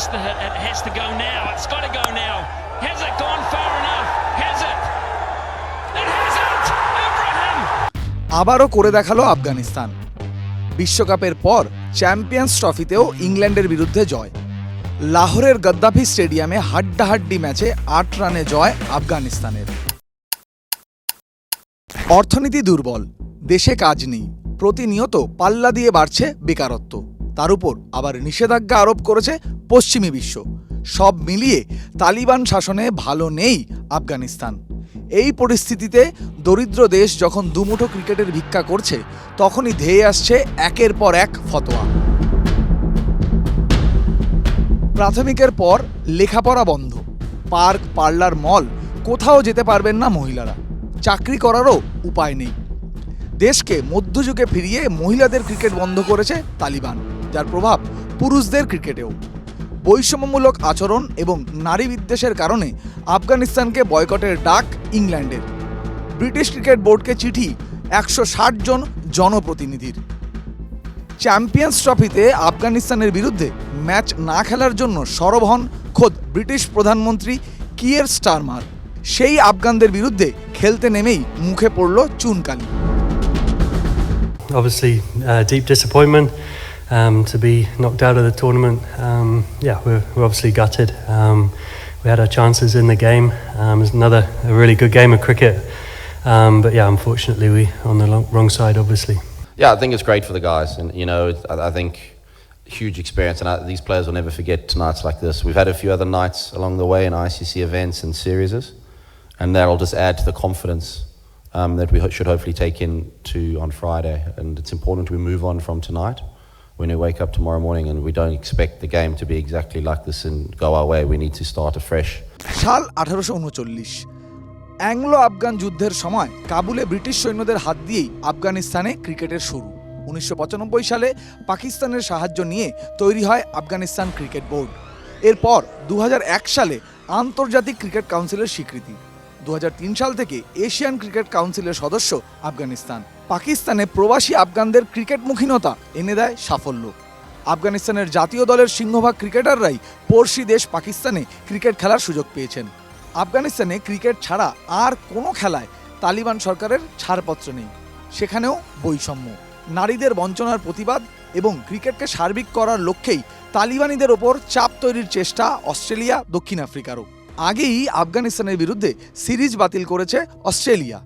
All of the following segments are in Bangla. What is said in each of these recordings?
has to, it has to go now. It's got to go now. Has it gone far enough? Has it? It hasn't! Abraham! আবারও করে দেখাল আফগানিস্তান বিশ্বকাপের পর চ্যাম্পিয়ন্স ট্রফিতেও ইংল্যান্ডের বিরুদ্ধে জয় লাহোরের গদ্দাফি স্টেডিয়ামে হাড্ডাহাড্ডি ম্যাচে আট রানে জয় আফগানিস্তানের অর্থনীতি দুর্বল দেশে কাজ নেই প্রতিনিয়ত পাল্লা দিয়ে বাড়ছে বেকারত্ব তার উপর আবার নিষেধাজ্ঞা আরোপ করেছে পশ্চিমী বিশ্ব। সব মিলিয়ে তালিবান শাসনে ভালো নেই আফগানিস্তান। এই পরিস্থিতিতে দরিদ্র দেশ যখন দুমুঠো ক্রিকেটের ভিক্ষা করছে, তখনই ধেয়ে আসছে একের পর এক ফতোয়া। প্রাথমিকের পর লেখাপড়া বন্ধ। পার্ক, পার্লার, মল, কোথাও যেতে পারবেন না মহিলারা। চাকরি করারও উপায় নেই। দেশকে মধ্যযুগে ফিরিয়ে মহিলাদের ক্রিকেট বন্ধ করেছে তালিবান। যার প্রভাব পুরুষদের ক্রিকেটেও। বৈষম্যমূলক আচরণ এবং নারী বিদ্বেষের কারণে আফগানিস্তানকে বয়কটের ডাক ইংল্যান্ডের। ব্রিটিশ ক্রিকেট বোর্ডকে চিঠি একশো ষাট জন জনপ্রতিনিধির। চ্যাম্পিয়ন্স ট্রফিতে আফগানিস্তানের বিরুদ্ধে ম্যাচ না খেলার জন্য সরব হন খোদ ব্রিটিশ প্রধানমন্ত্রী কিয়ের স্টারমার। সেই আফগানদের বিরুদ্ধে খেলতে নেমেই মুখে পড়ল চুনকালি। Um, to be knocked out of the tournament. Um, yeah, we're, we're obviously gutted. Um, we had our chances in the game. Um, it was another a really good game of cricket, um, but yeah, unfortunately we on the long, wrong side, obviously. Yeah, I think it's great for the guys, and you know, I, I think huge experience, and I, these players will never forget nights like this. We've had a few other nights along the way in ICC events and series, and that'll just add to the confidence um, that we ho- should hopefully take into on Friday. And it's important we move on from tonight. When we wake up tomorrow morning, and we don't expect the game to be exactly like this and go our way, we need to start afresh. সাল আঠারোশো উনচল্লিশ। অ্যাংলো আফগান যুদ্ধের সময় কাবুলে ব্রিটিশ সৈন্যদের হাত দিয়েই আফগানিস্তানে ক্রিকেটের শুরু। উনিশশো পঁচানব্বই সালে পাকিস্তানের সাহায্য নিয়ে তৈরি হয় আফগানিস্তান ক্রিকেট বোর্ড। এরপর দু হাজার এক সালে আন্তর্জাতিক ক্রিকেট কাউন্সিলের স্বীকৃতি। দু হাজার তিন সাল থেকে এশিয়ান ক্রিকেট কাউন্সিলের সদস্য আফগানিস্তান। পাকিস্তানে প্রবাসী আফগানদের ক্রিকেটমুখীনতা এনে দেয় সাফল্য। আফগানিস্তানের জাতীয় দলের সিংহভাগ ক্রিকেটাররাই পড়শি দেশ পাকিস্তানে ক্রিকেট খেলার সুযোগ পেয়েছেন। আফগানিস্তানে ক্রিকেট ছাড়া আর কোনো খেলায় তালিবান সরকারের ছাড়পত্র নেই। সেখানেও বৈষম্য। নারীদের বঞ্চনার প্রতিবাদ এবং ক্রিকেটকে সার্বিক করার লক্ষ্যেই তালিবানিদের ওপর চাপ তৈরির চেষ্টা অস্ট্রেলিয়া, দক্ষিণ আফ্রিকারও। আগেই আফগানিস্তানের বিরুদ্ধে সিরিজ বাতিল করেছে অস্ট্রেলিয়া।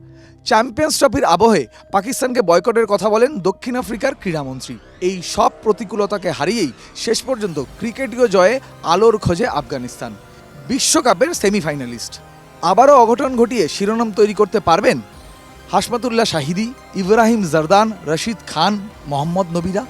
চ্যাম্পিয়ন্স ট্রফির আবহে পাকিস্তানকে বয়কটের কথা বলেন দক্ষিণ আফ্রিকার ক্রীড়ামন্ত্রী। এই সব প্রতিকূলতাকে হারিয়েই শেষ পর্যন্ত ক্রিকেটীয় জয়ে আলোর খোঁজে আফগানিস্তান। বিশ্বকাপের সেমিফাইনালিস্ট। আবারও অঘটন ঘটিয়ে শিরোনাম তৈরি করতে পারবেন হাসমাতুল্লাহ শাহিদি, ইব্রাহিম জারদান, রশিদ খান, মোহাম্মদ নবিরা।